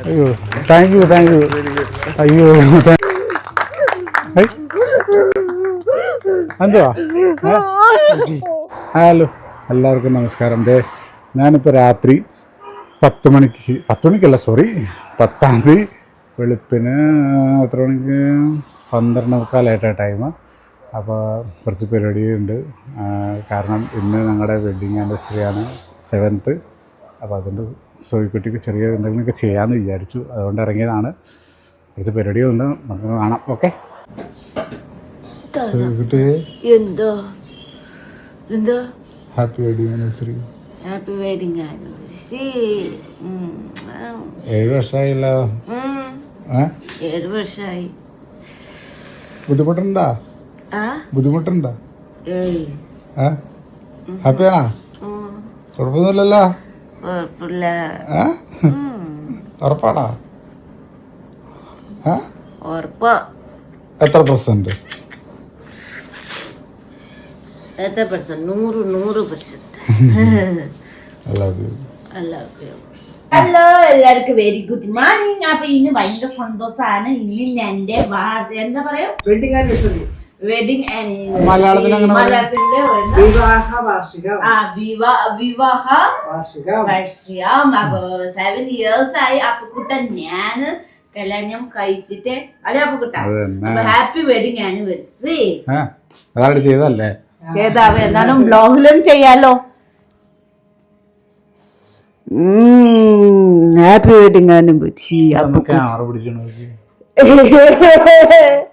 അയ്യോ thank you thank you അയ്യോ. എന്തുവാ ഹലോ എല്ലാവർക്കും നമസ്കാരം. ദേ ഞാനിപ്പോൾ രാത്രി പത്ത് മണിക്ക് പത്ത് മണിക്കല്ല സോറി പത്താം തീയതി വെളുപ്പിന് എത്ര മണിക്ക്? പന്ത്രണ്ട് മുക്കാലായിട്ടാണ് ടൈം അപ്പോൾ കുറച്ച് പരിപാടിയുണ്ട് കാരണം ഇന്ന് ഞങ്ങളുടെ വെഡ്ഡിങ് ആനിവേഴ്സറിയാണ് സെവൻത്ത് അപ്പോൾ അതുകൊണ്ട് സോയിക്കുട്ടിക്ക് ചെറിയ എന്തെങ്കിലുമൊക്കെ ചെയ്യാമെന്ന് വിചാരിച്ചു. അതുകൊണ്ട് ഇറങ്ങിയതാണ്. കുറച്ച് പരിപാടികളുണ്ട്. നമുക്ക് കാണാം. ഓക്കെ എന്തോ? എന്തോ? Happy wedding anniversary happy wedding anniversary ഏഴ് വർഷമായില്ലോ. ഏഴ് വർഷമായി ബുദ്ധിമുട്ടുണ്ടോ? ബുദ്ധിമുട്ടുണ്ടോ? ഹാപ്പിയാണോ കുഴപ്പമൊന്നുമില്ലല്ലോ. കുഴപ്പമില്ല. ഏ? ഉം, ഉറപ്പാണോ? ഏ? ഉറപ്പാ. എത്ര എത്ര പെർസെന്റ് നൂറ് നൂറ് പെർസെന്റ് എല്ലാവരും അല്ല ഹലോ എല്ലാവർക്കും വെരി ഗുഡ് മോർണിംഗ് അപ്പൊ ഇന്ന് ഭയങ്കര സന്തോഷാണ്. ഇന്ന് എന്റെ എന്താ പറയാ? വെഡിങ് ആനിവേഴ്സറി വെഡിങ് പറയും? വിവാഹ വാർഷികം. ആ വിവാ വിവാഹ വാർഷികം. വർഷം അപ്പൊ സെവൻ ഇയേഴ്സ് ആയി അപ്പുക്കുട്ടൻ ഞാൻ കല്യാണം കഴിച്ചിട്ട് അതെ അപ്പുക്കുട്ട ഹാപ്പി വെഡിങ് ആനിവേഴ്സറി ചെയ്തല്ലേ ചെയ്താവ എന്നാലും ബ്ലോഗിലും ചെയ്യാലോ. ഹാപ്പി വെഡിങ് ആനിവേഴ്സറി നമുക്ക് ക്യാമറ നോക്കി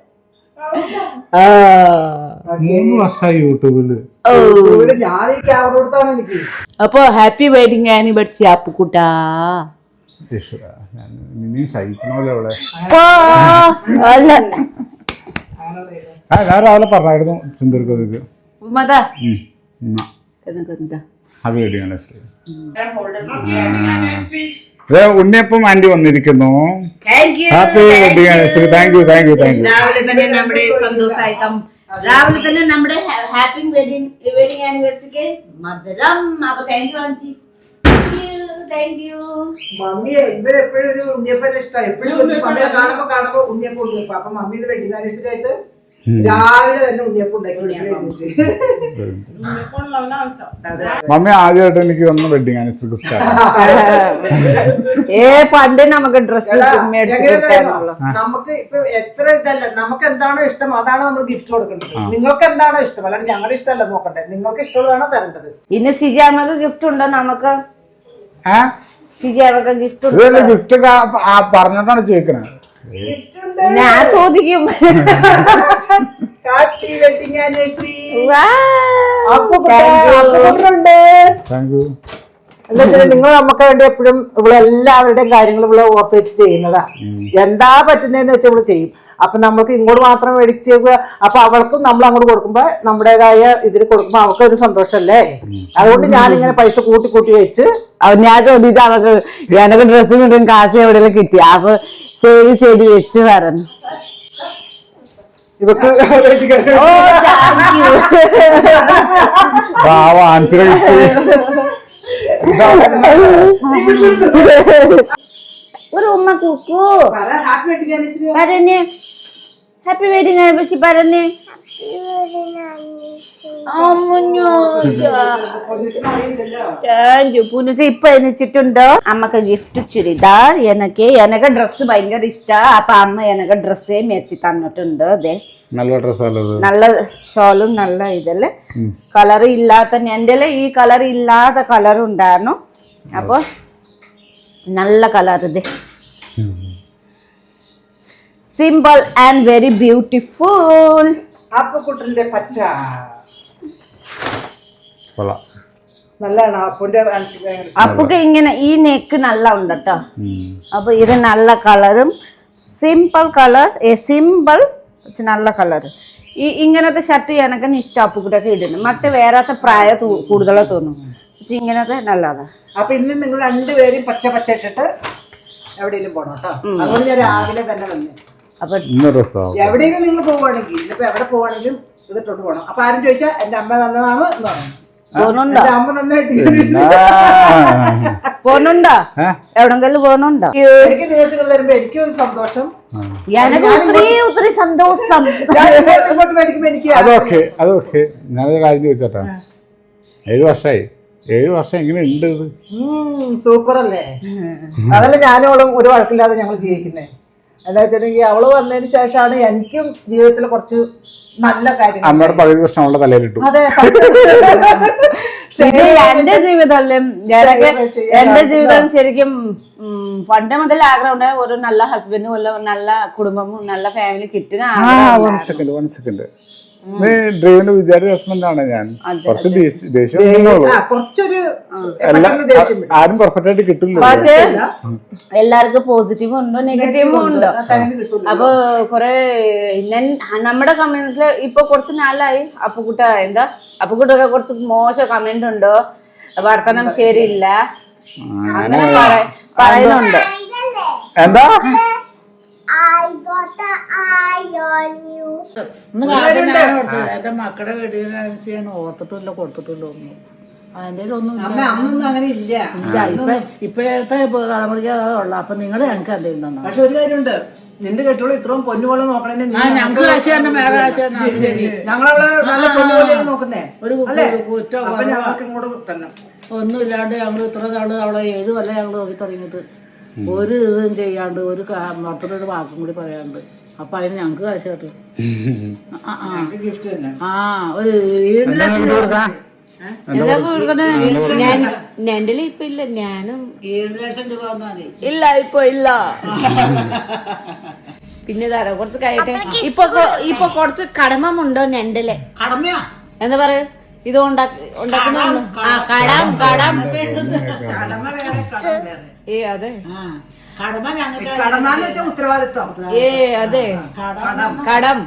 മൂന്ന് വർഷമായി യൂട്യൂബിൽ. ഇവിടെ ഞാൻ ഈ ക്യാമറ കൊടുത്താണ് എനിക്ക്. അപ്പൊ ഹാപ്പി വെഡിങ് ആനിവേഴ്സറി സഹിക്കണമല്ലോ അല്ല. ആ ഞാൻ രാവിലെ പറഞ്ഞായിരുന്നു സിന്ദൂർക്കോതിക്ക് മതാ ഹാപ്പി വെഡിങ് ആനിവേഴ്സറി. ഉണ്ണിയപ്പം ആന്റി വന്നിരിക്കുന്നു. Happy wedding anniversary thank you thank you thank you രാവിലെ തന്നെ നമ്മുടെ രാവിലെ തന്നെ നമ്മുടെ ഹാപ്പി വെഡിങ് വെഡിങ് ആനിവേഴ്സറിക്ക് മധുരം. അപ്പൊ thank you aunty thank you മമ്മിയെ ഇവർ എപ്പോഴും ഒരു ഉണ്ണിയപ്പനെ ഇഷ്ടമാണ് എപ്പോഴും കാണുമ്പോ കാണുമ്പോ ഉണ്ണിയപ്പം ഉണ്ണിയപ്പം. അപ്പൊ മമ്മി ഇത് വെഡിങ് ആനിവേഴ്സറി ആയിട്ട് രാവിലെ തന്നെ ഉണ്ണിയപ്പം ഉണ്ടാക്കി മമ്മി ആദ്യമായിട്ട് എനിക്ക് വന്ന വെഡിങ് ആനിവേഴ്സറി ഗിഫ്റ്റ് ഏ പണ്ട് നമുക്ക് ഡ്രസ് നമുക്ക് ഇപ്പൊ എത്ര ഇതല്ല നമുക്ക് എന്താണോ ഇഷ്ടം അതാണ് നമ്മൾ ഗിഫ്റ്റ് കൊടുക്കേണ്ടത്. നിങ്ങൾക്ക് എന്താണോ ഇഷ്ടം? അല്ലാണ്ട് ഞങ്ങളുടെ ഇഷ്ടമല്ല നോക്കണ്ടേ നിങ്ങൾക്ക് ഇഷ്ടമുള്ളതാണ് തരേണ്ടത്? ഇനി സിജാമക്ക് ഗിഫ്റ്റ് ഉണ്ടോ നമുക്ക്? സിജി സിജാമക്ക് ഗിഫ്റ്റ് ഗിഫ്റ്റ് പറഞ്ഞിട്ടാണ് ചോദിക്കണേ. ഞാൻ ചോദിക്കും. Wedding anniversary. അപ്പുണ്ട് താങ്ക് യു എന്താ വെച്ചാൽ നിങ്ങൾ നമുക്ക് വേണ്ടി എപ്പോഴും ഇവിടെ എല്ലാവരുടെയും കാര്യങ്ങൾ ഇവിടെ ഓർത്ത് വെച്ച് ചെയ്യുന്നതാ എന്താ പറ്റുന്നതെന്ന് വെച്ചാൽ ഇവിടെ ചെയ്യും. അപ്പൊ നമ്മൾക്ക് ഇങ്ങോട്ട് മാത്രം മേടിച്ച് അപ്പൊ അവൾക്കും നമ്മൾ അങ്ങോട്ട് കൊടുക്കുമ്പോ നമ്മുടേതായ ഇതിൽ കൊടുക്കുമ്പോ അവൾക്ക് ഒരു സന്തോഷമല്ലേ അതുകൊണ്ട് ഞാൻ ഇങ്ങനെ പൈസ കൂട്ടി കൂട്ടി വെച്ച് അവൻ ഞാൻ ചോദിച്ചു അവക്ക് എനക്ക് ഡ്രസ്സ് കിട്ടും കാശ് എവിടെയെങ്കിലും കിട്ടി. അപ്പൊ സേവ് ചെയ്ത് വെച്ച് പറഞ്ഞു ഇവക്ക് ഒരു ഉമ്മ കുക്കു. പറഞ്ഞേ ഹാപ്പി വെഡിങ് ആനിവേഴ്സറി പറഞ്ഞേ. പൂനുസ ഇപ്പൊ എനിച്ചിട്ടുണ്ടോ അമ്മയ്ക്ക് ഗിഫ്റ്റ് ചുരിദാർ എനക്ക് എനക്ക് ഡ്രസ്സ് ഭയങ്കര ഇഷ്ടാ. അപ്പൊ അമ്മ എനക്ക് ഡ്രസ്സേ മേടിച്ച് തന്നിട്ടുണ്ട്. അതെ നല്ല ഡ്രസ്സല്ലത് നല്ല ഷോളും നല്ല ഇതല്ലേ? കളർ ഇല്ലാത്ത എന്റെ ഈ കളർ ഇല്ലാത്ത കളർ ഉണ്ടായിരുന്നു. അപ്പോൾ നല്ല കളർ ഇത്. സിമ്പിൾ ആൻഡ് വെരി ബ്യൂട്ടിഫുൾ അപ്പുക്കുട്ടന്റെ പച്ച. അപ്പൊക്ക് ഇങ്ങനെ ഈ നെക്ക് നല്ല ഉണ്ട് കേട്ടോ. അപ്പൊ ഇത് നല്ല കളറും. സിമ്പിൾ കളർ സിമ്പിൾ നല്ല കളർ ഈ ഇങ്ങനത്തെ ഷർട്ട് എനക്ക് കൂടെ ഒക്കെ ഇടുന്നു മറ്റേ വേറാത്ത പ്രായ തൂ- കൂടുതലാ തോന്നും പക്ഷെ ഇങ്ങനത്തെ നല്ലതാണ് അപ്പൊ ഇന്ന് നിങ്ങൾ രണ്ടുപേരും പച്ച പച്ച ഇട്ടിട്ട് എവിടെയെങ്കിലും പോണം കേട്ടോ. അതുകൊണ്ട് ഞാൻ രാവിലെ തന്നെ വന്നു. അപ്പൊ എവിടെയെങ്കിലും നിങ്ങൾ പോവുകയാണെങ്കിൽ ഇന്നിപ്പോ എവിടെ പോവാണെങ്കിലും ഇതിട്ടോട്ട് പോകണം അപ്പൊ ആരും ചോദിച്ചാൽ എന്റെ അമ്മ തന്നതാണ്? എന്ന് പറഞ്ഞു അമ്മ നന്നായിട്ട് പോണുണ്ടോ? എവിടെങ്കിലും പോണുണ്ടോ? എനിക്ക് ദിവസങ്ങളിൽ വരുമ്പോ എനിക്കും ഒരു സന്തോഷം. എനക്ക് ഒത്തിരി ഒത്തിരി സന്തോഷം. ഇങ്ങോട്ട് മേടിക്കുമ്പോ എനിക്ക് അതൊക്കെ അതൊക്കെ. ഞാനൊരു കാര്യം ചോദിച്ചോട്ടെ? ഏഴ് വർഷമായി ഏഴ് വർഷം എങ്ങനെ ഉണ്ട് ഇത്? സൂപ്പർ അല്ലേ അതല്ല ഞാനോളും ഒരു വഴക്കില്ലാതെ ഞങ്ങൾ ജീവിക്കുന്നേ. എന്താ വെച്ചിട്ടുണ്ടെങ്കിൽ അവൾ വന്നതിന് ശേഷമാണ് എനിക്കും ജീവിതത്തിൽ കുറച്ച് നല്ല കാര്യം അമ്മയുടെ പകുതി പ്രശ്നം അവളുടെ തലയിലിട്ടു. അതെ എന്റെ ഞാനൊക്കെ എന്റെ ജീവിതം ശരിക്കും പണ്ട് മുതൽ ആഗ്രഹം ഉണ്ടായ ഒരു നല്ല ഹസ്ബൻഡും ഒരു നല്ല കുടുംബവും നല്ല ഫാമിലി കിട്ടുന്ന ആ ഹസ്ബൻഡ് ആണ് ഞാൻ. കുറച്ച് ദേഷ്യ- ആരും പെർഫെക്റ്റ് ആയിട്ട് കിട്ടില്ല പക്ഷേ എല്ലാവർക്കും പോസിറ്റീവും ഉണ്ടോ നെഗറ്റീവും ഉണ്ടോ? അപ്പൊ കൊറേ ഞാൻ നമ്മുടെ കമന്റ്സിൽ ഇപ്പൊ കുറച്ച് നാളായി. അപ്പുകുട്ട എന്താ? അപ്പുകുട്ടൊക്കെ കുറച്ച് മോശം കമന്റ് ഉണ്ടോ? വർത്തനം ശരിയില്ല. അങ്ങനെ പറ- പറയുന്നുണ്ട്. എന്താ? എന്റെ മക്കളുടെ വീടിനെ ഞാൻ ഓർത്തിട്ടില്ല കൊടുത്തിട്ടില്ല ഒന്നും. അതിന്റെ ഒന്നും അന്നൊന്നും അങ്ങനെ ഇല്ല. ഇല്ല ഇപ്പൊ ഇപ്പോഴത്തെ തലമുറയ്ക്ക് ഉള്ള. അപ്പൊ നിങ്ങൾ ഞങ്ങൾക്ക് എന്തെങ്കിലും തന്നോ പക്ഷെ ഒരു കാര്യമുണ്ട്. നിന്റെ കെട്ടിയോളൂ ഇത്രയും പൊന്നുപോലെ നോക്കണേ ഞങ്ങൾക്ക് കാശ് തന്നെ വേറെ കാശ് തന്നെ ശരി ഞങ്ങളെ നല്ല പൊന്നുപോലെയാണ് നോക്കുന്നേ. ഒരു അല്ലേ? ഒരു കുറ്റം ഞങ്ങൾക്ക് ഇങ്ങോട്ട് തന്നെ ഒന്നും ഇല്ലാണ്ട് ഞങ്ങൾ ഇത്ര നാൾ അവിടെ ഏഴ് കൊല്ലം ഞങ്ങൾ നോക്കി തുടങ്ങിയിട്ട് ഒരു ഇതും ചെയ്യാണ്ട് ഒരു മൊത്തത്തിൽ ഒരു വാക്കും കൂടി പറയാണ്ട്. അപ്പൊ അതിന് ഞങ്ങക്ക് കാശ് കിട്ടും. ആ, ആ. ഗിഫ്റ്റ് തന്നെ. ആ ഒരു ഏഴ് ലക്ഷം രൂപ ഞാൻ എന്റെ ഇപ്പൊ ഇല്ല ഞാനും ഏഴ് ലക്ഷം രൂപ ഇല്ല ഇപ്പൊ ഇല്ല. പിന്നെ തരാം കുറച്ച് കഴിയട്ടെ ഇപ്പൊ ഇപ്പൊ കുറച്ച് കടമമുണ്ടോ ഞണ്ടിലെ? കടമയാ? എന്താ പറയാ? ഇത് ഉണ്ടാക്കി ഉണ്ടാക്കുന്ന ആ കടം. കടം ഏ അതെ. ആ കടമ ഞങ്ങൾക്ക് കടമാന്ന് വെച്ചാൽ ഉത്തരവാദിത്വം. ഏ അതെ. കടം കടം.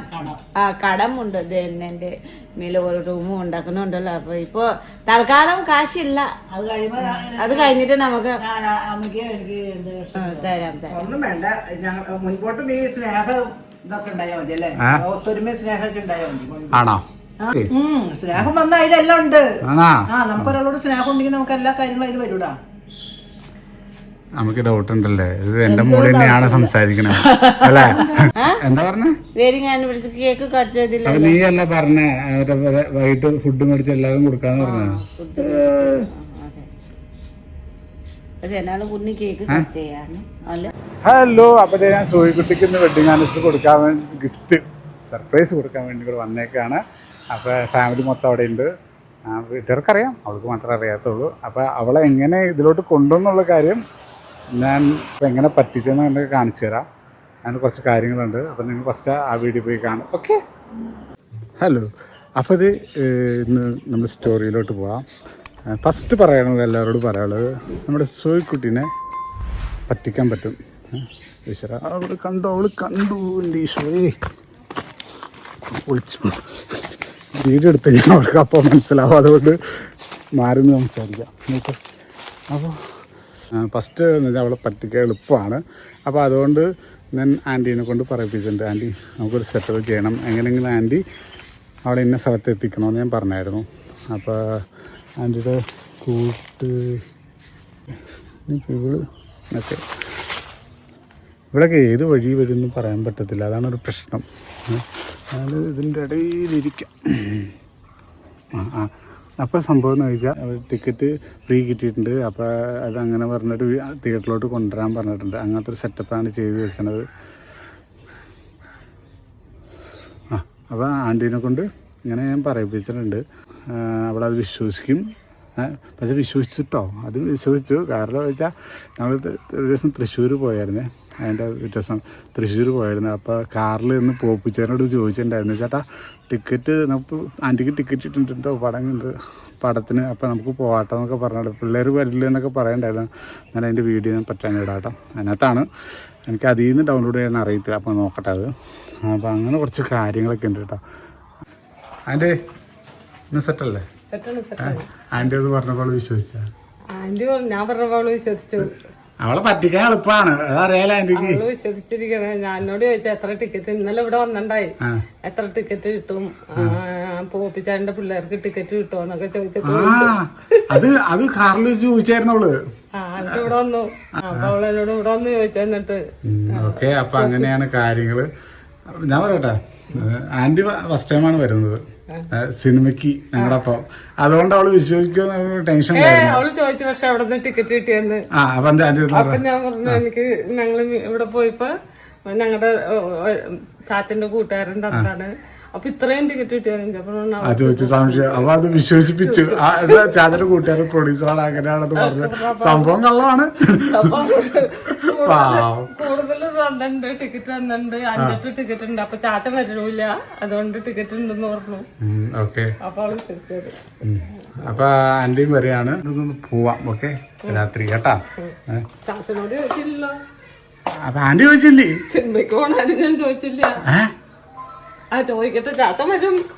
ആ കടം ഉണ്ട് തന്നെ എന്നെ മേലെ ഓരോ റൂമും ഉണ്ടാക്കുന്നുണ്ടല്ലോ. അപ്പൊ ഇപ്പൊ തൽക്കാലം കാശില്ല. അത് കഴിയുമ്പോ അത് കഴിഞ്ഞിട്ട് നമുക്ക് തരാം തരാം. ഒന്നും വേണ്ട. ഞങ്ങൾ മുൻപോട്ടും ഈ സ്നേഹം ഇതൊക്കെ ഉണ്ടായാൽ മതി അല്ലേ? ഒത്തൊരുമ സ്നേഹമൊക്കെ ഉണ്ടായാൽ മതി മുൻപ്. ആണോ? ഉം, സ്നേഹം വന്ന അതിലെല്ലാം ഉണ്ട്. ആ നമുക്കൊരാളോട് സ്നേഹം ഉണ്ടെങ്കിൽ നമുക്ക് എല്ലാ കാര്യങ്ങളും അതിൽ വരൂടാ. നമുക്ക് ഡൗട്ട് ഉണ്ടല്ലേ ഇത് എന്റെ മോൾ തന്നെയാണ് സംസാരിക്കണത് അല്ലേ എന്താ പറഞ്ഞേ വെഡിങ് ആനിവേഴ്സറി കേക്ക് കട്ട് ചെയ്തില്ല അപ്പൊ നീ അല്ല പറഞ്ഞേ വൈകിട്ട് ഫുഡ് മേടിച്ച് എല്ലാവരും കൊടുക്കാന്ന് പറഞ്ഞു ഹലോ അപ്പൊ ഞാൻ സോയിക്കുട്ടിക്ക് ഇന്ന് വെഡിങ് ആനിവേഴ്സറി കൊടുക്കാൻ വേണ്ടി ഗിഫ്റ്റ് സർപ്രൈസ് കൊടുക്കാൻ വേണ്ടി ഇവിടെ വന്നേക്കാണ് അപ്പോൾ ഫാമിലി മൊത്തം അവിടെ ഉണ്ട് വീട്ടുകാർക്കറിയാം അവൾക്ക് മാത്രമേ അറിയാത്തുള്ളൂ അപ്പോൾ അവളെ എങ്ങനെ ഇതിലോട്ട് കൊണ്ടുവന്നുള്ള കാര്യം ഞാൻ ഇപ്പം എങ്ങനെ പറ്റിച്ചെന്ന് കണ്ട് കാണിച്ചു തരാം. അങ്ങനെ കുറച്ച് കാര്യങ്ങളുണ്ട്. അപ്പം നിങ്ങൾ ഫസ്റ്റ് ആ വീഡിയോ പോയി കാണും ഓക്കെ ഹലോ അപ്പോൾ ഇത് ഇന്ന് നമ്മൾ സ്റ്റോറിയിലോട്ട് പോവാം. ഫസ്റ്റ് പറയാനുള്ളത് എല്ലാവരോടും പറയാനുള്ളത് നമ്മുടെ സോയിക്കുട്ടീനെ പറ്റിക്കാൻ പറ്റും. ഈശ്വര അവൾ കണ്ടു? അവൾ കണ്ടു എന്റെ ഈശ്വരേ. ഒളിച്ചു. വീഡിയോ എടുത്ത് ഞാൻ അവൾക്ക് അപ്പോൾ മനസ്സിലാവും. അതുകൊണ്ട് മാറി നിന്ന് സംസാരിക്കാം. അപ്പോൾ ഫസ്റ്റ് അവളെ പറ്റിക്കാൻ എളുപ്പമാണ്. അപ്പോൾ അതുകൊണ്ട് ഞാൻ ആന്റീനെ കൊണ്ട് പറയിപ്പിച്ചിട്ടുണ്ട്. ആന്റി നമുക്കൊരു സെറ്റപ്പ് ചെയ്യണം. എങ്ങനെയെങ്കിലും ആന്റി അവളെ ഇന്ന സ്ഥലത്ത് എത്തിക്കണമെന്ന് ഞാൻ പറഞ്ഞായിരുന്നു. അപ്പോൾ ആന്റിയുടെ കൂട്ട് ഇവൾ ഓക്കെ ഇവിടെയൊക്കെ ഏത് വഴി വരുമെന്ന് പറയാൻ പറ്റത്തില്ല. അതാണ് ഒരു പ്രശ്നം. അതായത് ഇതിന്റെ ഇടയിലിരിക്കാം. ആ ആ. അപ്പോൾ സംഭവം എന്ന് ചോദിച്ചാൽ ടിക്കറ്റ് ഫ്രീ കിട്ടിയിട്ടുണ്ട്. അപ്പോൾ അതങ്ങനെ പറഞ്ഞിട്ട് തിയേറ്ററിലോട്ട് കൊണ്ടുവരാൻ പറഞ്ഞിട്ടുണ്ട്. അങ്ങനത്തെ ഒരു സെറ്റപ്പാണ് ചെയ്ത് വെച്ചത്. ആ അപ്പോൾ ആന്റീനെ കൊണ്ട് ഇങ്ങനെ ഞാൻ പറയിപ്പിച്ചിട്ടുണ്ട്. അവളത് വിശ്വസിക്കും. പക്ഷെ വിശ്വസിച്ചിട്ടോ? അത് വിശ്വസിച്ചു. കാരണം വെച്ചാൽ ഞങ്ങൾ ഒരു ദിവസം തൃശ്ശൂർ പോയായിരുന്നേ. അതിന്റെ വ്യത്യാസം തൃശ്ശൂർ പോയായിരുന്നു. അപ്പോൾ കാറിൽ നിന്ന് പോപ്പിച്ചേനോട് ചോദിച്ചിട്ടുണ്ടായിരുന്നു ചേട്ടാ ടിക്കറ്റ് നമുക്ക് ആന്റിക്ക് ടിക്കറ്റ് ഇട്ടിട്ടുണ്ടോ? പടം ഉണ്ട് പടത്തിന് അപ്പോൾ നമുക്ക് പോകാട്ടോ എന്നൊക്കെ പറഞ്ഞിട്ട് പിള്ളേർ വരില്ല എന്നൊക്കെ പറയണ്ടായിരുന്നു. ഞാൻ അതിന്റെ വീഡിയോ ഞാൻ പറ്റാൻ ഇടാട്ടോ അതിനകത്താണ് എനിക്ക് അതിൽ നിന്ന് ഡൗൺലോഡ് ചെയ്യാൻ അറിയത്തില്ല. അപ്പോൾ നോക്കട്ടെ അത്. അപ്പോൾ അങ്ങനെ കുറച്ച് കാര്യങ്ങളൊക്കെ ഉണ്ട് കേട്ടോ. ആന്റി ഇന്ന് സെറ്റല്ലേ ആന്റി അത് പറഞ്ഞപ്പോൾ വിശ്വസിച്ച? ഞാൻ പറഞ്ഞപ്പോൾ വിശ്വസിച്ചു. അവളെ പറ്റിക്കാൻ എളുപ്പമാണ് അതറിയാലോ എനിക്ക് വിശ്വസിച്ചിരിക്കണേ. ഞാൻ എന്നോട് ചോദിച്ചാ എത്ര ടിക്കറ്റ് ഇന്നലെ ഇവിടെ വന്നിണ്ടായി? എത്ര ടിക്കറ്റ് കിട്ടും? പോപ്പിച്ചാന്റെ പിള്ളേർക്ക് ടിക്കറ്റ് കിട്ടുമോന്നൊക്കെ ചോദിച്ചപ്പോ ആ അത് അത് കാറിൽ വെച്ച് ചോദിച്ചായിരുന്നു അവൾ. ഇവിടെ വന്നു. അപ്പൊ അവളെന്നോട് ഇവിടെ വന്ന് ചോദിച്ചെന്നിട്ട് ഓക്കെ അപ്പൊ അങ്ങനെയാണ് കാര്യങ്ങൾ. ഞാൻ പറയട്ടെ. ആന്റി ഫസ്റ്റ് ടൈമാണ് വരുന്നത്. സിനിമയ്ക്ക് ഞങ്ങളുടെ ഒപ്പം അതുകൊണ്ട് അവൾ വിശ്വസിക്കുന്ന ടെൻഷൻ അവൾ ചോദിച്ചു പക്ഷെ അവിടെ നിന്ന് ടിക്കറ്റ് കിട്ടിയെന്ന്. അപ്പൊ അപ്പൊ ഞാൻ പറഞ്ഞു എനിക്ക് ഞങ്ങൾ ഇവിടെ പോയപ്പോ ഞങ്ങളുടെ ചാച്ചന്റെ കൂട്ടുകാരൻ തന്നാണ് അപ്പൊ ഇത്രയും ടിക്കറ്റ് കിട്ടിയെന്ന് അപ്പൊ സംശയം. അത് വിശ്വസിപ്പിച്ചു ആ എന്താ ചാതന്റെ കൂട്ടുകാരൻ പ്രൊഡ്യൂസറാണ് അങ്ങനെയാണെന്ന് പറഞ്ഞു സംഭവം കള്ളമാണ്. കൂടുതൽ തന്നിട്ടുണ്ട് ടിക്കറ്റ് തന്നുണ്ട് അഞ്ചെട്ട് ടിക്കറ്റ് ഉണ്ട്. അപ്പൊ ചാച്ച വരൂല അതുകൊണ്ട് ടിക്കറ്റ് ഉണ്ടെന്ന് പറഞ്ഞു. ഓക്കെ അപ്പൊ അവൾ വിശ്വസിച്ചത്. ഉം. അപ്പൊ ആന്റിയും വരെയാണ്. ഇതൊന്ന് പോവാം ഓക്കെ രാത്രി കേട്ടാ? ചാച്ചനോട് ചോദിച്ചില്ല അപ്പൊ ആന്റി ചോദിച്ചില്ലേ? സിനിമയ്ക്ക് പോണാലും ഞാൻ ചോദിച്ചില്ല.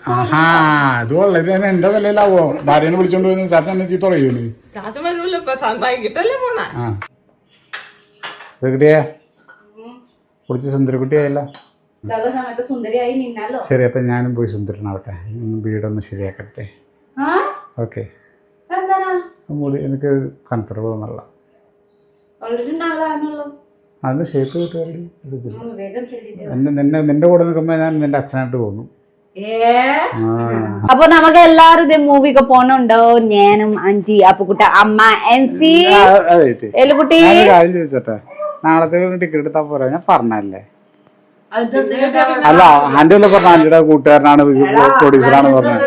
ആഹാ അത് കൊള്ളാം ഇത് തന്നെ. എന്റെ തലയിലാവോ? ഭാര്യനെ വിളിച്ചോണ്ട് പോയി ചാത്ത എന്നെ ചീത്ത പറയൂലേ സുന്ദരക്കുട്ടിയായല്ല. ശരി അപ്പൊ ഞാനും പോയി സുന്ദരനാവട്ടെ. ഒന്ന് വീടൊന്ന് ശരിയാക്കട്ടെ. ആ? ഓക്കെ. എനിക്ക് കൺഫർട്ടബിൾ ഒന്നല്ല അത് ഷേപ്പ് കിട്ടുകയാണെങ്കിൽ എടുക്കില്ല എന്നെ നിന്നെ നിന്റെ കൂടെ നിൽക്കുമ്പോൾ ഞാൻ നിന്റെ അച്ഛനായിട്ട് തോന്നും. അപ്പൊ നമുക്ക് എല്ലാരും ഇതേ മൂവിക്ക് പോണുണ്ടോ? ഞാനും ആന്റി അപ്പുക്കുട്ട അമ്മ എൻസി എലുകുട്ടി കാര്യം ചോദിച്ചോട്ടെ? നാളത്തെ ടിക്കറ്റ് എടുത്താ പോരാ? ഞാൻ പറഞ്ഞല്ലേ അല്ല ആന്റി അല്ലേ പറഞ്ഞ ആന്റിയുടെ കൂട്ടുകാരനാണ് പ്രൊഡ്യൂസറാണ് പറഞ്ഞത്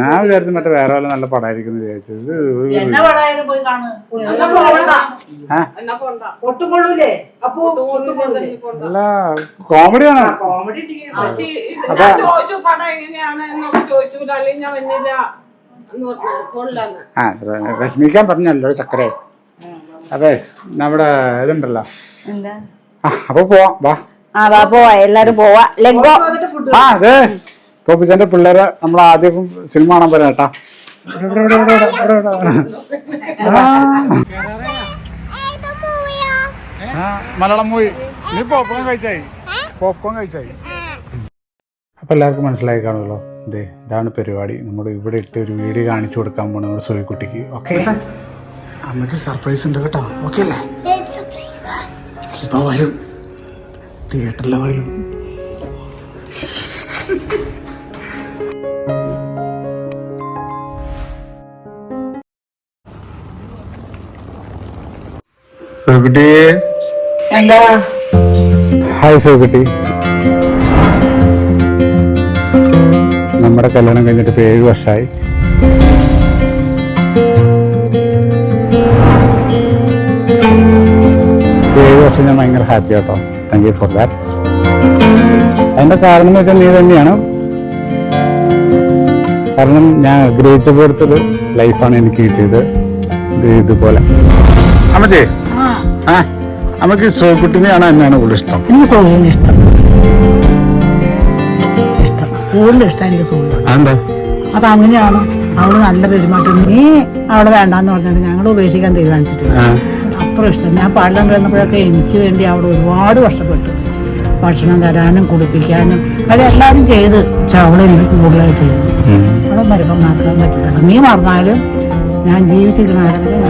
ഞാൻ വിചാരിച്ചു മറ്റേ വേറെ വല്ല നല്ല പടമായിരിക്കും വിചാരിച്ചത് ഇത് ഒരു- എന്നെ പടായാലും പോയി കാണും. എന്നാ പോണ്ട. ആ, എന്നാ പോണ്ട. പൊട്ടുകൊള്ളൂലേ അപ്പൊ അല്ല കോമഡിയാണ് ആ വിഷമിക്കാൻ പറഞ്ഞല്ലോ ചക്കരെ. അതെ നമ്മുടെ ഇതുണ്ടല്ലോ. അപ്പൊ പോവാം വാ. ആ വാ പോവാ എല്ലാരും പോവാ. ലെഗോ ആ അതെ. തോപ്പിച്ചന്റെ പിള്ളേരെ നമ്മൾ ആദ്യം സിനിമ കാണാൻ പറയാം കേട്ടാ. മലയാളം മൂവി നീ പോപ്കോൺ കഴിച്ചായി? പോപ്കോൺ കഴിച്ചായി? അപ്പൊ എല്ലാവർക്കും മനസ്സിലായി കാണുമല്ലോ. അതെ ഇതാണ് പരിപാടി. നമ്മൾ ഇവിടെ ഇട്ട് ഒരു വീഡിയോ കാണിച്ചു കൊടുക്കാൻ പോണ നമ്മുടെ സോയിക്കുട്ടിക്ക് ഓക്കെ അമ്മയ്ക്ക് സർപ്രൈസ് ഉണ്ട് കേട്ടോ. ഓക്കെ അല്ലേ? ഇപ്പൊ വരും. തിയേറ്ററിൽ വരും. എന്താ? ഹായ് സോയിക്കുട്ടി നമ്മുടെ കല്യാണം കഴിഞ്ഞിട്ട് ഇപ്പൊ ഏഴ് വർഷമായി ഏഴ് വർഷം ഞാൻ ഭയങ്കര ഹാപ്പി കേട്ടോ. താങ്ക് യു ഫോർ ദാറ്റ് അതിന്റെ കാരണം എന്ന് വെച്ചാൽ നീ തന്നെയാണ്. കാരണം ഞാൻ ആഗ്രഹിച്ച പോലത്തെ ലൈഫാണ് എനിക്ക് കിട്ടിയത്. ഇത് ഇതുപോലെ. അമ്മച്ചേ. ആ. നമുക്ക് സോക്കുട്ടിനെയാണ് എന്നാണ് കൂടുതൽ ഇഷ്ടം. എനിക്ക് സോഹിന് ഇഷ്ടം. ഇഷ്ടം. കൂടുതൽ ഇഷ്ടം എനിക്ക് സോഹിയാണ് അതെന്താ? അത് അങ്ങനെയാണ് അവൾ നല്ല പെരുമാറ്റം. നീ അവളെ വേണ്ടാന്ന് പറഞ്ഞിട്ട് ഞങ്ങൾ ഉപേക്ഷിക്കാൻ തീരുമാനിച്ചിട്ടില്ല അത്ര ഇഷ്ടം. ഞാൻ പാടാൻ കിടന്നപ്പോഴൊക്കെ എനിക്ക് വേണ്ടി അവിടെ ഒരുപാട് കഷ്ടപ്പെട്ടു. ഭക്ഷണം തരാനും കുടിപ്പിക്കാനും അതെല്ലാവരും ചെയ്ത് പക്ഷെ അവളെ എനിക്ക് കൂടുതലായിട്ട് ചെയ്തു. അവളെ മരുപ്പം മാറ്റാൻ പറ്റില്ല നീ മറന്നാലും ഞാൻ ജീവിച്ചിരുന്ന ആരെങ്കിലും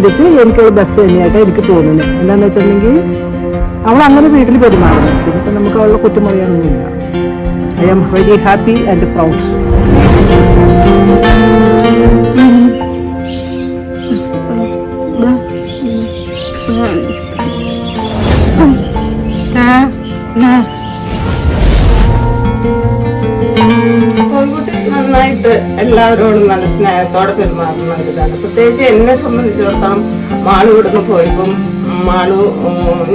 സംബന്ധിച്ച് എനിക്കത് ബെസ്റ്റ് തന്നെയായിട്ട് എനിക്ക് തോന്നുന്നത് എന്താണെന്ന് വെച്ചിട്ടുണ്ടെങ്കിൽ അവൾ അങ്ങനെ വീട്ടിൽ പെരുമാറുന്നു. പിന്നെ നമുക്ക് അവളുടെ കുറ്റം പറയാനൊന്നുമില്ല. I am very happy and proud എല്ലാവരോടും നല്ല സ്നേഹത്തോടെ പെരുമാറുന്ന ഒരു ഇതാണ് പ്രത്യേകിച്ച് എന്നെ സംബന്ധിച്ചിടത്തോളം മാളു ഇവിടുന്ന് പോയപ്പം മാളു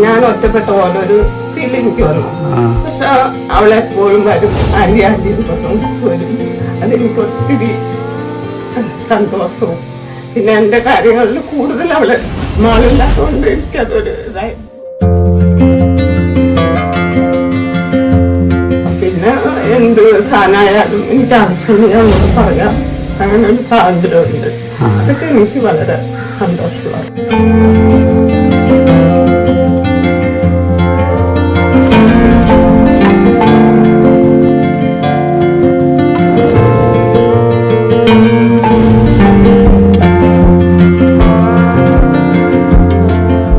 ഞാൻ ഒറ്റപ്പെട്ട പോലെ ഒരു ഫീൽ എനിക്ക് വന്നു. പക്ഷെ അവളെപ്പോഴും വരും ആന്റി ആന്റി വരും അതെനിക്ക് ഒത്തിരി സന്തോഷവും. പിന്നെ എന്റെ കാര്യങ്ങളിൽ കൂടുതൽ അവളെ മാളില്ലാത്തതുകൊണ്ട് എനിക്കതൊരു എന്ത് സാധനമായാലും എനിക്ക് ആവശ്യമില്ല നമുക്ക് പറയാം അങ്ങനെ ഒരു സ്വാതന്ത്ര്യമുണ്ട് അതൊക്കെ എനിക്ക് വളരെ സന്തോഷമാണ്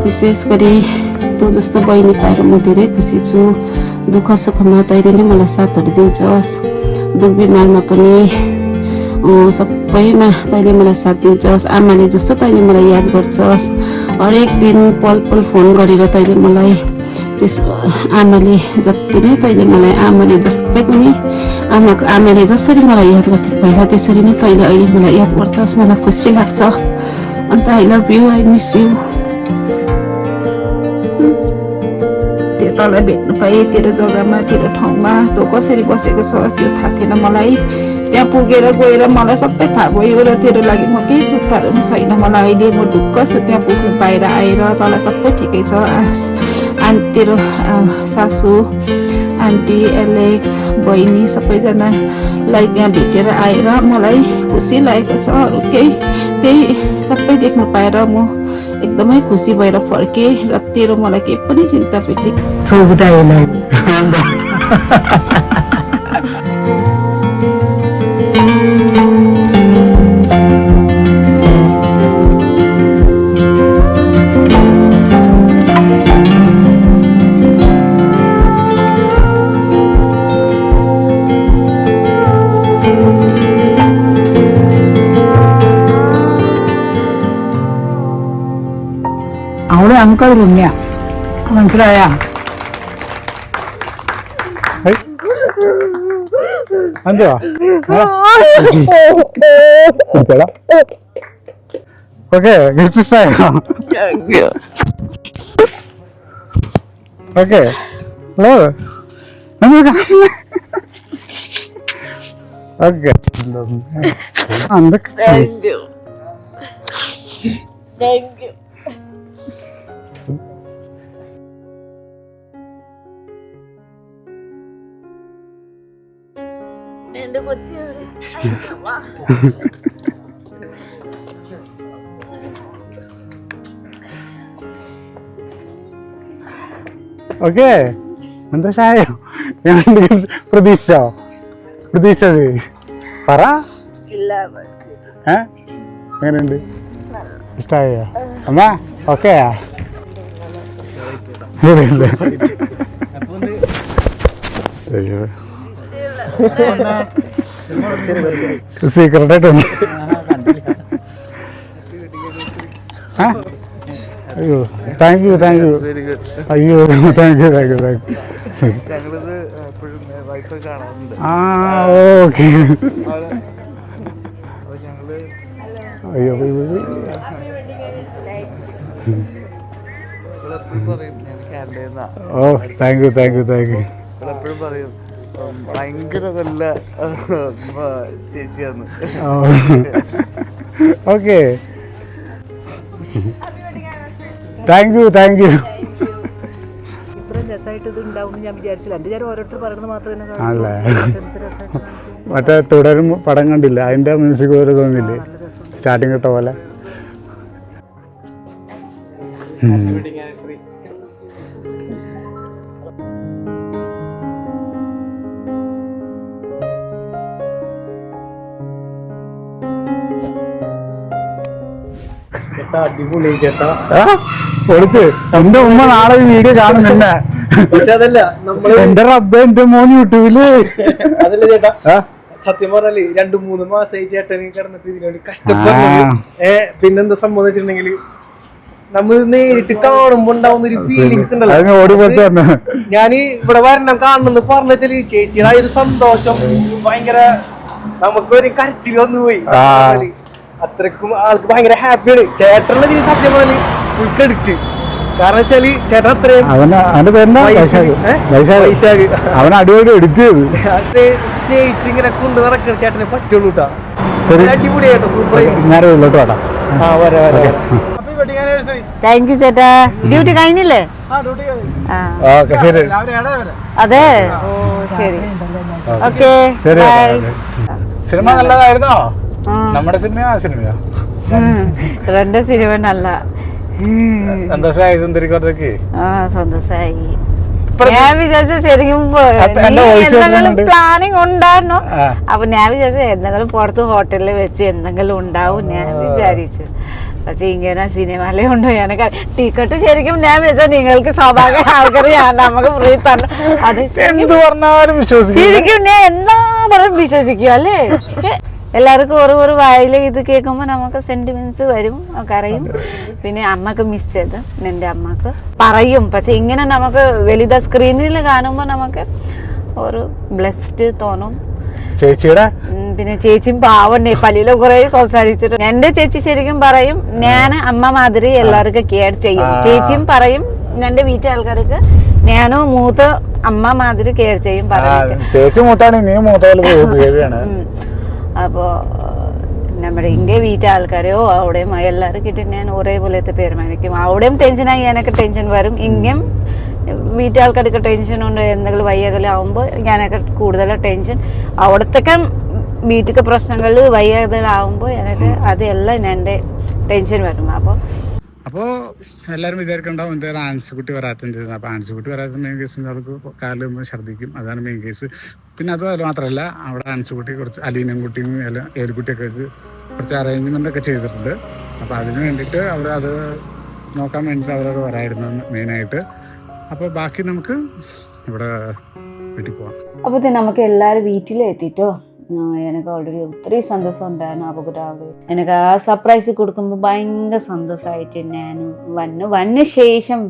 विशेष गरी तँ जस्तो बहिनी पाएर म धेरै खुसी छु दुःख सुखमा तैँले नै मलाई साथहरू दिन्छस् दुःख बिमारमा पनि सबैमा तैँले मलाई साथ दिन्छस् आमाले जस्तो तैँले मलाई याद गर्छस् हरेक दिन पल पल फोन गरेर तैँले मलाई त्यस आमाले जति नै तैँले मलाई आमाले जस्तै पनि आमाको आमाले जसरी मलाई याद गर्थ्यो पहिला त्यसरी नै तैँले अहिले मलाई याद गर्छस् मलाई खुसी लाग्छ। अन्त आई लभ यु आई मिस यु तँलाई भेट्नु पाएँ तेरो जग्गामा तेरो ठाउँमा तँ कसरी बसेको छस् त्यो थाहा थिएन मलाई त्यहाँ पुगेर गएर मलाई सबै थाहा भयो र तेरो लागि म केही सुक्ताहरू पनि छैन मलाई अहिले म ढुक्क छु त्यहाँ पुग्नु पाएर आएर तँलाई सबै ठिकै छ अनि तेरो सासू आन्टी एलेक्स बहिनी सबैजनालाई त्यहाँ भेटेर आएर मलाई खुसी लागेको छ अरू केही त्यही सबै देख्नु पाएर म एकदमै खुसी भएर फर्केँ र तेरो मलाई केही पनि चिन्ता फिक्री നമുക്കത് പുണ്യ മനസ്സിലായ? എന്തുവാ ഓക്കെ ഗിഫ്റ്റ് ഇഷ്ടമായോ ഓക്കെ ഹലോ. ഓക്കെ. എന്തൊക്കെ ചെയ്യും? ഓക്കെ. സന്തോഷായോ ഞാൻ പ്രതീക്ഷിച്ചോ? പ്രതീക്ഷിച്ചത്. പറ. ഏ? എങ്ങനെയുണ്ട്? ഇഷ്ടമായോ അമ്മ ഓക്കെയാ ഇവിടെയല്ലേ സീക്രട്ടായിട്ട് വന്നു അയ്യോ താങ്ക് യു താങ്ക് യു അയ്യോ thank you thank you thank you ആ ഓക്കെ അയ്യോ ഓ thank you thank you thank you എപ്പോഴും പറയും ഭയങ്കര നല്ല ഉം, ചേച്ചിയാന്ന് okay. Thank you thank you മറ്റേ തുടരും പടം കണ്ടില്ല. അതിന്റെ മ്യൂസിക് പോലെ തോന്നില്ലേ? സ്റ്റാർട്ടിങ് ഇട്ട പോലെ. പൊളിച്ച്. എന്റെ ഉമ്മ നാളെ ഈ വീഡിയോ കാണും അതല്ല നമ്മൾ എന്റെ റബ്ബ് എന്റെ മോൻ യൂട്യൂബിൽ. അതല്ല ചേട്ടാ സത്യം പറഞ്ഞാൽ രണ്ടു മൂന്ന് മാസമായി ചേട്ടന് കിടന്നിട്ട് ഇതിനോട് കഷ്ടപ്പെട്ടു പിന്നെന്താ സംഭവം വെച്ചിട്ടുണ്ടെങ്കിൽ നമ്മൾ നേരിട്ട് കാണുമ്പോ ഉണ്ടാവുന്ന ഒരു ഫീലിങ്സ് ഉണ്ടല്ലോ. ഞാൻ ഇവിടെ വരണം കാണണമെന്ന് പറഞ്ഞ വെച്ചാൽ ചേച്ചിയുടെ ആ ഒരു സന്തോഷം ഭയങ്കര നമുക്കൊരു കരച്ചിൽ വന്നു പോയി. അത്രക്കും ആൾക്ക് ഭയങ്കര ഹാപ്പിയാണ് ചേട്ടന്റെ ഇതിന് സത്യം പറഞ്ഞാൽ ഫുൾ ക്രെഡിറ്റ് കാരണം വെച്ചാൽ ചേട്ടൻ അത്രയും അവൻ അടിപൊളി എഡിറ്റ് ചെയ്ത്. സ്നേഹിച്ച് ഇങ്ങനെ കൊണ്ട് നടക്കണം ചേട്ടനെ പറ്റുള്ളൂ അടിപൊളിയായിട്ടോ സൂപ്പർ ഞാൻ ഉള്ളോട്ട് വേട്ടാ ആ വരാം വരാം താങ്ക് യു ചേട്ടാ. ഡ്യൂട്ടി കഴിഞ്ഞില്ലേ? അതെ? ഓ ശരി. ഓക്കെ ബൈ സിനിമ നല്ലതായിരുന്നോ? നമ്മുടെ സിനിമയാ ആ സിനിമയാ രണ്ട് സിനിമ നല്ല. സന്തോഷമായി സുന്ദരിക്കോട്ടേക്ക് ആ സന്തോഷായി ഞാൻ വിചാരിച്ച ശരിക്കും എന്തെങ്കിലും. പ്ലാനിങ് ഉണ്ടായിരുന്നു. അപ്പൊ ഞാൻ വിചാരിച്ചു എന്തെങ്കിലും പുറത്ത് ഹോട്ടലിൽ വെച്ച് എന്തെങ്കിലും ഉണ്ടാവും ഞാൻ വിചാരിച്ചു. പക്ഷെ ഇങ്ങനെ സിനിമയിലേ ഉണ്ടോ ഞാനൊക്കെ ടിക്കറ്റ് ശരിക്കും ഞാൻ വിചാരിച്ച നിങ്ങൾക്ക് സ്വാഭാവിക ആൾക്കാർ ഞാൻ നമുക്ക് ഫ്രീ തന്നെ അത് ശരിക്കും എന്ത് പറഞ്ഞാലും ശരിക്കും ഞാൻ എന്നാ പറഞ്ഞ് വിശ്വസിക്കുക അല്ലേ. എല്ലാവർക്കും ഓരോ ഓരോ വായിൽ ഇത് കേൾക്കുമ്പോൾ നമുക്ക് സെന്റിമെന്റ്സ് വരും കരയും പിന്നെ അമ്മയ്ക്ക് മിസ് ചെയ്ത് എന്റെ അമ്മയ്ക്ക് പറയും. പക്ഷെ ഇങ്ങനെ നമുക്ക് വലുത സ്ക്രീനിൽ കാണുമ്പോൾ നമുക്ക് ഒരു ബ്ലെസ്ഡ് തോന്നും. ചേച്ചിയുടെ? പിന്നെ ചേച്ചിയും പാവം നേപ്പാളിയിൽ കുറെ സംസാരിച്ചിട്ട് എന്റെ ചേച്ചി ശരിക്കും പറയും ഞാൻ അമ്മ മാതിരി എല്ലാവർക്കും കെയർ ചെയ്യും. ചേച്ചിയും പറയും എന്റെ വീട്ടിലെ ആൾക്കാർക്ക് ഞാനും മൂത്ത അമ്മ മാതിരി കെയർ ചെയ്യും പറയും ചേച്ചി മൂത്താണ് നീ മൂത്ത അപ്പോൾ നമ്മുടെ ഇന്ത്യ വീട്ടിലെ ആൾക്കാരെയോ അവിടെയും എല്ലാവരും കിട്ടി ഞാൻ ഒരേപോലത്തെ പെരുമാനിക്കും അവിടെയും ടെൻഷനായി എനിക്ക് ടെൻഷൻ വരും. ഇങ്ങനെയും വീട്ടിലെ ആൾക്കാർക്ക് ടെൻഷൻ ഉണ്ട് എന്തെങ്കിലും വയ്യകലും ആകുമ്പോൾ ഞാനൊക്കെ കൂടുതൽ ടെൻഷൻ അവിടത്തൊക്കെ വീട്ടിലെ പ്രശ്നങ്ങൾ വയ്യാകലാവുമ്പോൾ എനിക്ക് അതെല്ലാം എന്റെ ടെൻഷൻ വരും. അപ്പോൾ അപ്പോൾ എല്ലാവരും വിചാരിക്കണ്ടാവും എന്തായാലും ആൻസുകുട്ടി വരാത്തത് അപ്പോൾ ആൻസുകുട്ടി വരാത്ത മെയിൻ കേസ് അവർക്ക് കാലിൽ നിന്ന് ഛർദ്ദിക്കും. അതാണ് മെയിൻ കേസ് പിന്നെ അത് മാത്രമല്ല അവിടെ ആൻസുകുട്ടി കുറച്ച് അലീനം കുട്ടിയും ഏലിക്കുട്ടിയൊക്കെ കുറച്ച് അറേഞ്ച്മെന്റ് ഒക്കെ ചെയ്തിട്ടുണ്ട്. അപ്പോൾ അതിന് വേണ്ടിയിട്ട് അവർ അത് നോക്കാൻ വേണ്ടിയിട്ട് അവരത് വരായിരുന്നു മെയിനായിട്ട് അപ്പോൾ ബാക്കി നമുക്ക് ഇവിടെ വീട്ടിൽ പോവാം. അപ്പോൾ നമുക്ക് എല്ലാവരും വീട്ടിലെത്തിട്ടോ? എനിക്ക് ഓൾറെഡി ഒത്തിരി സന്തോഷം ഉണ്ടായിരുന്നു അപകടാവ് എനിക്ക് ആ സർപ്രൈസ് കൊടുക്കുമ്പോൾ ഭയങ്കര സന്തോഷമായിട്ട് ഞാൻ വന്നു. വന്ന ശേഷം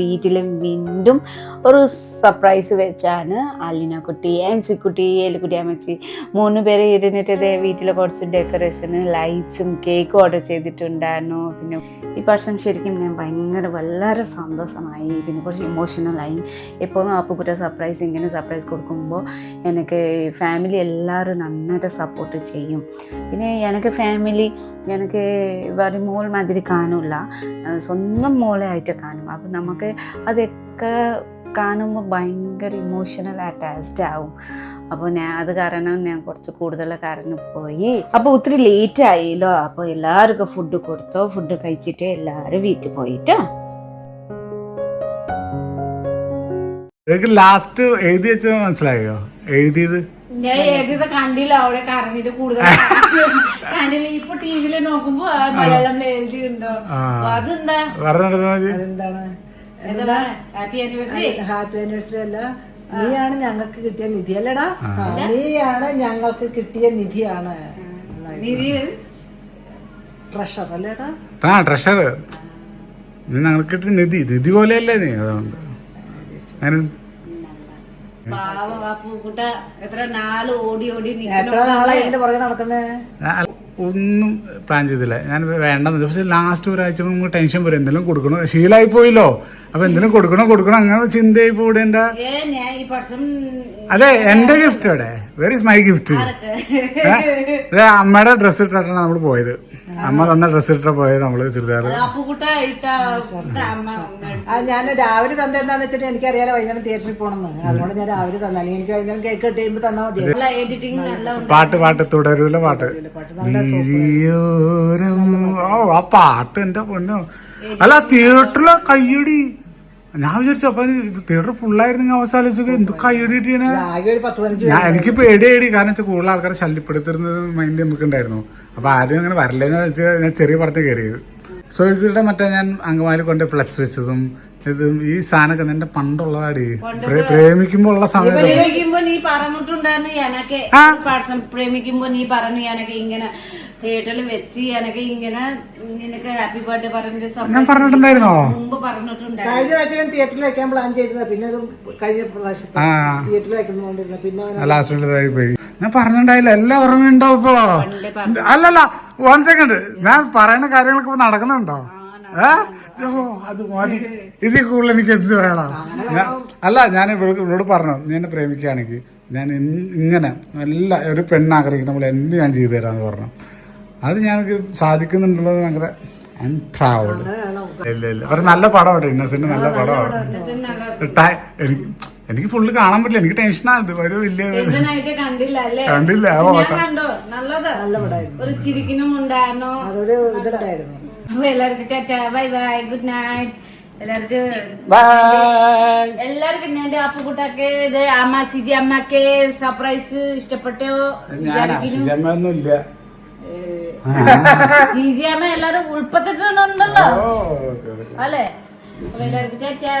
വീട്ടിൽ വീണ്ടും ഒരു സർപ്രൈസ് വെച്ചാണ് അലിനക്കുട്ടി ആൻസിക്കുട്ടി ഏലിക്കുട്ടി അമ്മച്ചി. മൂന്ന് പേര് ഇരുന്നിട്ട് വീട്ടിൽ കുറച്ച് ഡെക്കറേഷന് ലൈറ്റ്സും കേക്കും ഓർഡർ ചെയ്തിട്ടുണ്ടായിരുന്നു. പിന്നെ ഈ വർഷം ശരിക്കും ഞാൻ ഭയങ്കര വളരെ സന്തോഷമായി. പിന്നെ കുറച്ച് ഇമോഷണലായി എപ്പോഴും അപ്പുക്കുട്ട സർപ്രൈസ് ഇങ്ങനെ സർപ്രൈസ് കൊടുക്കുമ്പോൾ എനിക്ക് ഫാമിലി എല്ലാവരും നന്നായിട്ട് സപ്പോർട്ട് ചെയ്യും. പിന്നെ എനിക്ക് ഫാമിലി എനിക്ക് വേറെ മോൾ മാതിരി കാണില്ല സ്വന്തം മോളെ ആയിട്ട് കാണും. അപ്പം നമുക്ക് അതൊക്കെ കാണുമ്പോൾ ഭയങ്കര ഇമോഷണൽ അറ്റാച്ച്ഡ് ആവും. അപ്പോൾ ഞാൻ അത് കാരണം ഞാൻ കുറച്ച് കൂടുതൽ കാരണം പോയി. അപ്പോൾ ഒത്തിരി ലേറ്റ് ആയില്ലോ. അപ്പോൾ എല്ലാവർക്കും ഫുഡ് കൊടുത്തോ ഫുഡ് കഴിച്ചിട്ട് എല്ലാവരും വീട്ടിൽ പോയിട്ടോ. ലാസ്റ്റ് എഴുതി വെച്ചത് മനസ്സിലായോ? എഴുതിയത്? ഞാൻ കണ്ടില്ല അവിടെ കറങ്ങിട്ട് കൂടുതൽ കണ്ടില്ല ഇപ്പൊ ടിവിയിൽ നോക്കുമ്പോ മലയാളം എഴുതി ഉണ്ടോ അതെന്താ? അതെന്താണ്? ഹാപ്പി ആനിവേഴ്സറി ഹാപ്പി ആനിവേഴ്സറി അല്ല. നീയാണ് ഞങ്ങൾക്ക് കിട്ടിയ നിധി അല്ലടാ. നീയാണ് ഞങ്ങൾക്ക് കിട്ടിയ നിധിയാണ്. നിധി ട്രഷർ അല്ലേടാ. ആ ട്രഷർ ഞങ്ങൾക്ക് കിട്ടിയ നിധി. നിധി പോലെയല്ലേ നീ? അതുകൊണ്ട്. ഞാൻ പാവ പൂക്കുട്ട എത്ര നാല് ഓടി ഓടി എത്ര പുറകെ നടക്കുന്നേ? ഒന്നും പ്ലാൻ ചെയ്തില്ല. ഞാൻ വേണ്ടെന്ന് പക്ഷെ ലാസ്റ്റ് ഒരാഴ്ച നമുക്ക് ടെൻഷൻ വരും എന്തെങ്കിലും കൊടുക്കണോ? ശീലായി പോയില്ലോ. അപ്പൊ എന്തെങ്കിലും കൊടുക്കണോ കൊടുക്കണോ? അങ്ങനെ ചിന്തയായി പോടേണ്ട ഏ ഞാൻ ഈ വർഷം അതെ എന്റെ ഗിഫ്റ്റ് അവിടെ വെർ ഇസ് മൈ ഗിഫ്റ്റ് അമ്മയുടെ ഡ്രസ്സ് ഇട്ടിട്ടാണ് നമ്മൾ പോയത്. അമ്മ തന്ന ഡ്രസ്സ് ഇട്ട പോയത് നമ്മൾ ചുരിദാർ അത് ഇട്ട അമ്മ മേടിച്ചു. ഞാൻ രാവിലെ തന്നെന്താന്ന് വെച്ചിട്ട് എനിക്കറിയാലോ വൈകുന്നേരം തിയേറ്ററിൽ പോണെന്ന്. അതുകൊണ്ട് ഞാൻ രാവിലെ തന്നെ. അല്ലെങ്കിൽ എനിക്ക് വൈകുന്നേരം കേക്ക് കിട്ടിയുമ്പോ തന്നാ മതി. നല്ല എഡിറ്റിംഗ് നല്ല ഉണ്ട്. പാട്ട് പാട്ട് തുടരൂല പാട്ട്. ഓ ആ പാട്ട്. എന്റെ പൊന്നോ. അല്ല തിയേറ്ററിലെ കയ്യടി. ഞാൻ വിചാരിച്ചു അപ്പൊ തിയേറ്റർ ഫുള്ളായിരുന്നെങ്കിൽ അവസ്ഥ ആലോചിച്ചു എന്തൊക്കെ പത്ത് പതിനഞ്ച് ഞാൻ എനിക്ക് പേടിയായി കാരണം വെച്ചാൽ കൂടുതൽ ആൾക്കാരെ ശല്യപ്പെടുത്തുന്നത് മൈൻഡ് നമുക്ക് ഉണ്ടായിരുന്നു അപ്പൊ ആരും അങ്ങനെ വരലെന്ന് വെച്ചാൽ ഞാൻ ചെറിയ പടത്തിൽ കയറിയത്. സോയിക്കുടെ മറ്റേ ഞാൻ അങ്കമാലി കൊണ്ട് പ്ലസ് വെച്ചതും ഇതും ഈ സാധനമൊക്കെ നിന്റെ പണ്ടുള്ളതാടി. പ്രേ- പ്രേമിക്കുമ്പോ ഉള്ള സമയത്ത് പ്രേമിക്കുമ്പോ നീ പറഞ്ഞിട്ടുണ്ടായിരുന്നു പ്രേമിക്കുമ്പോ നീ പറഞ്ഞു ഞാനൊക്കെ ഇങ്ങനെ തിയേറ്ററിൽ വെച്ച് എനക്ക് ഇങ്ങനെ നിനക്ക് ഹാപ്പി ബർത്ത്ഡേ പറഞ്ഞിട്ട് ഞാൻ പറഞ്ഞിട്ടുണ്ടായിരുന്നോ? മുമ്പ് പറഞ്ഞിട്ടുണ്ടായിരുന്നു. കഴിഞ്ഞ പ്രാവശ്യം ഞാൻ തിയേറ്ററിൽ വെക്കാൻ പ്ലാൻ ചെയ്തതാ. പിന്നെ അത് കഴിഞ്ഞ പ്രാവശ്യത്തെ തിയേറ്ററിൽ വെക്കുന്നോണ്ടിരുന്ന പിന്നെ അവനെ ലാസ്റ്റ് പോയി. ഞാൻ പറഞ്ഞിട്ടുണ്ടായില്ല. എല്ലാം ഓർമ്മയുണ്ടോ ഇപ്പോ? അല്ലല്ല വൺ സെക്കൻഡ് ഞാൻ പറയുന്ന കാര്യങ്ങളൊക്കെ ഇപ്പൊ നടക്കുന്നുണ്ടോ? അത് മതി ഇതിൽ കൂടുതൽ എനിക്ക് എന്ത് വേണം? അല്ല ഞാൻ ഇവളോട് പറഞ്ഞു നീ എന്നെ പ്രേമിക്കുകയാണെങ്കിൽ ഞാൻ ഇങ്ങനെ നല്ല ഒരു പെണ്ണാഗ്രഹിക്കുന്ന നമ്മൾ പോലെ എന്ത് ഞാൻ ചെയ്തു തരാന്ന് പറഞ്ഞു. അത് ഞങ്ങൾക്ക് സാധിക്കുന്നുണ്ടുള്ളത് ഭയങ്കര പ്രൗഡ് ഇല്ല ഇല്ല. ഒരു നല്ല പടമാണ്. ഇന്നസെന്റ് നല്ല പടമാണ് ടൈ- എനിക്ക് എനിക്ക് ഫുള്ള് കാണാൻ പറ്റില്ല. എനിക്ക് ടെൻഷനാണ് ഇത് ഒരു വലിയ കണ്ടില്ല ഒരു ഉണ്ടായിരുന്നു അപ്പൊ എല്ലാവർക്കും tata bye bye. Good night എല്ലാവർക്കും എല്ലാവർക്കും എന്റെ അപ്പുകുട്ടൊക്കെ ഇത് അമ്മ സിജി അമ്മയ്ക്ക് സർപ്രൈസ് ഇഷ്ടപ്പെട്ടോ? ഞാൻ എല്ലാരും ഉൾപ്പെട്ടിട്ടുണ്ടല്ലോ അല്ലേ? ചേച്ചാ